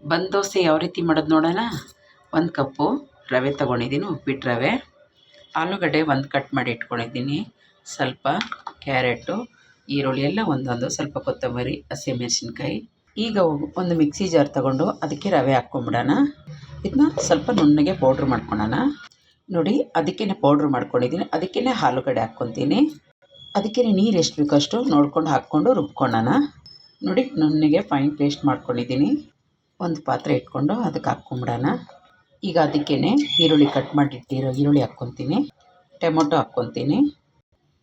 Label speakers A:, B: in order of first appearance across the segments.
A: ಬಂದ್ ದೋಸೆ ಯಾವ ರೀತಿ ಮಾಡೋದು ನೋಡೋಣ? ಒಂದು ಕಪ್ಪು ರವೆ ತೊಗೊಂಡಿದ್ದೀನಿ, ಉಪ್ಪಿಟ್ಟು ರವೆ. ಆಲೂಗಡ್ಡೆ ಒಂದು ಕಟ್ ಮಾಡಿ ಇಟ್ಕೊಂಡಿದ್ದೀನಿ. ಸ್ವಲ್ಪ ಕ್ಯಾರೆಟು, ಈರುಳ್ಳಿ ಎಲ್ಲ ಒಂದೊಂದು, ಸ್ವಲ್ಪ ಕೊತ್ತಂಬರಿ ಹಸಿಮೆಣಸಿನ್ಕಾಯಿ ಈಗ ಒಂದು ಮಿಕ್ಸಿ ಜಾರ್ ತಗೊಂಡು ಅದಕ್ಕೆ ರವೆ ಹಾಕ್ಕೊಂಬಿಡೋಣ. ಇದನ್ನ ಸ್ವಲ್ಪ ನುಣ್ಣಗೆ ಪೌಡ್ರ್ ಮಾಡ್ಕೊಳೋಣ. ನೋಡಿ ಅದಕ್ಕೇ ಪೌಡ್ರ್ ಮಾಡ್ಕೊಂಡಿದ್ದೀನಿ. ಅದಕ್ಕೇ ಆಲೂಗಡ್ಡೆ ಹಾಕ್ಕೊತೀನಿ. ಅದಕ್ಕೇ ನೀರು ಎಷ್ಟು ಬೇಕೋ ಅಷ್ಟು ನೋಡ್ಕೊಂಡು ಹಾಕ್ಕೊಂಡು ರುಬ್ಕೊಳ್ಳೋಣ. ನೋಡಿ, ನುಣ್ಣಗೆ ಫೈನ್ ಪೇಸ್ಟ್ ಮಾಡ್ಕೊಂಡಿದ್ದೀನಿ. ಒಂದು ಪಾತ್ರೆ ಇಟ್ಕೊಂಡು ಅದಕ್ಕೆ ಹಾಕ್ಕೊಂಬಿಡೋಣ. ಈಗ ಅದಕ್ಕೇ ಈರುಳ್ಳಿ ಕಟ್ ಮಾಡಿಟ್ಟಿರೋ ಈರುಳ್ಳಿ ಹಾಕ್ಕೊತೀನಿ. ಟೊಮೊಟೊ ಹಾಕ್ಕೊತೀನಿ.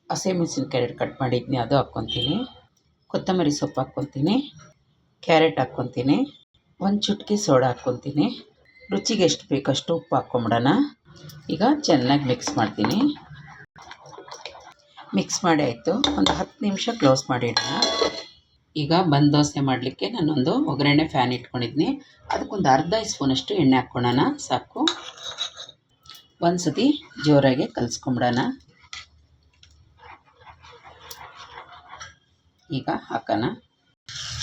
A: ಹಸಿಮೆಣ್ಸಿನ್ಕಾಯಿ ಎರಡು ಕಟ್ ಮಾಡಿದ್ದೀನಿ ಅದು ಹಾಕ್ಕೊತೀನಿ. ಕೊತ್ತಂಬರಿ ಸೊಪ್ಪು ಹಾಕ್ಕೊತೀನಿ. ಕ್ಯಾರೆಟ್ ಹಾಕ್ಕೊತೀನಿ. ಒಂದು ಚುಟ್ಕಿ ಸೋಡಾ ಹಾಕ್ಕೊತೀನಿ. ರುಚಿಗೆ ಎಷ್ಟು ಬೇಕಷ್ಟು ಉಪ್ಪು ಹಾಕ್ಕೊಂಬಿಡೋಣ. ಈಗ ಚೆನ್ನಾಗಿ ಮಿಕ್ಸ್ ಮಾಡ್ತೀನಿ. ಮಿಕ್ಸ್ ಮಾಡಿ ಆಯಿತು. ಒಂದು ಹತ್ತು ನಿಮಿಷ ಕ್ಲೋಸ್ ಮಾಡಿಡೋಣ. ಈಗ ಬಂದ್ ದೋಸೆ ಮಾಡಲಿಕ್ಕೆ ನಾನೊಂದು ಒಗ್ಗರಣೆ ಫ್ಯಾನ್ ಇಟ್ಕೊಂಡಿದ್ದೀನಿ ಅದಕ್ಕೊಂದು ಅರ್ಧ ಸ್ಪೂನಷ್ಟು ಎಣ್ಣೆ ಹಾಕ್ಕೊಳ್ಳೋಣ ಸಾಕು. ಒಂದು ಸತಿ ಜೋರಾಗಿ ಕಲಿಸ್ಕೊಂಬಿಡೋಣ. ಈಗ ಹಾಕೋಣ.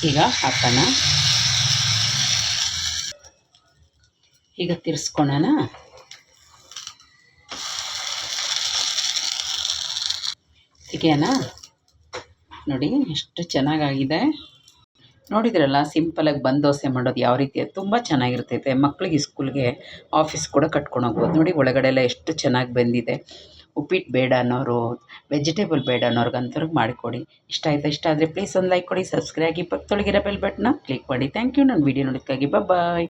A: ಈಗ ಹಾಕೋಣ. ಈಗ ತಿರ್ಸ್ಕೊಳ್ಳೋಣ ತೆಗಿಯೋಣ. ನೋಡಿ, ಎಷ್ಟು ಚೆನ್ನಾಗಾಗಿದೆ. ನೋಡಿದ್ರಲ್ಲ ಸಿಂಪಲಾಗಿ ಬಂದ್ ದೋಸೆ ಮಾಡೋದು ಯಾವ ರೀತಿ? ತುಂಬ ಚೆನ್ನಾಗಿರ್ತೈತೆ. ಮಕ್ಕಳಿಗೆ ಸ್ಕೂಲ್ಗೆ ಆಫೀಸ್ ಕೂಡ ಕಟ್ಕೊಂಡು ಹೋಗ್ಬೋದು. ನೋಡಿ, ಒಳಗಡೆ ಎಲ್ಲ ಎಷ್ಟು ಚೆನ್ನಾಗಿ ಬಂದಿದೆ. ಉಪ್ಪಿಟ್ಟು ಬೇಡ ಅನ್ನೋರು ವೆಜಿಟೇಬಲ್ ಬೇಡ ಅನ್ನೋರ್ಗಂತವ್ರಿಗೆ ಮಾಡಿಕೊಡಿ. ಇಷ್ಟ ಆಯ್ತಾ? ಇಷ್ಟ ಆದರೆ ಪ್ಲೀಸ್ ಒಂದು ಲೈಕ್ ಕೊಡಿ ಸಬ್ಸ್ಕ್ರೈಬ್ ಆಗಿ ಪಕ್ಕದೊಳಗಿರೋ ಬೆಲ್ ಬಟನ್ನ ಕ್ಲಿಕ್ ಮಾಡಿ. ಥ್ಯಾಂಕ್ ಯು ನನ್ನ ವೀಡಿಯೋ ನೋಡೋದಕ್ಕಾಗಿ ಬಾಯ್